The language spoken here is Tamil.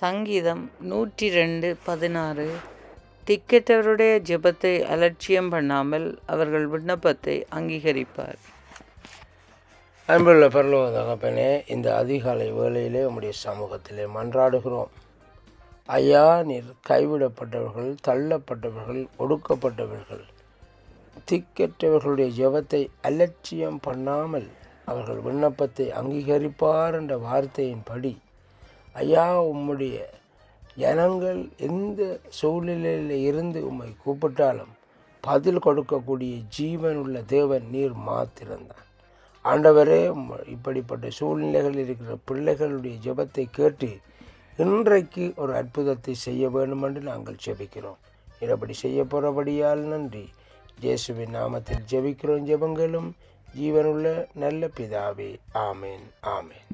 சங்கீதம் நூற்றி ரெண்டு பதினாறு. திக்கெட்டவருடைய ஜெபத்தை அலட்சியம் பண்ணாமல் அவர்கள் விண்ணப்பத்தை அங்கீகரிப்பார். அன்புள்ள பரலோக தகப்பனே இந்த அதிகாலை வேளையிலே உம்முடைய சமூகத்திலே மன்றாடுகிறோம். ஐயா நீர் கைவிடப்பட்டவர்கள் தள்ளப்பட்டவர்கள் ஒடுக்கப்பட்டவர்கள் திக்கற்றவர்களுடைய ஜெபத்தை அலட்சியம் பண்ணாமல் அவர்கள் விண்ணப்பத்தை அங்கீகரிப்பார் என்ற வார்த்தையின்படி ஐயா உம்முடைய ஜனங்கள் எந்த சூழ்நிலையில் இருந்து உம்மை கூப்பிட்டாலும் பதில் கொடுக்கக்கூடிய ஜீவனுள்ள தேவன் நீர் மாத்திருந்தான் ஆண்டவரே இப்படிப்பட்ட சூழ்நிலைகளில் இருக்கிற பிள்ளைகளுடைய ஜெபத்தை கேட்டு இன்றைக்கு ஒரு அற்புதத்தை செய்ய வேண்டும் என்று நாங்கள் ஜெபிக்கிறோம். இப்படி செய்ய போகிறபடியால் நன்றி. ஜேசுவின் நாமத்தில் ஜெபிக்கிறோம் ஜெபங்களும். ஜீவனுள்ள நல்ல பிதாவே ஆமேன் ஆமேன்.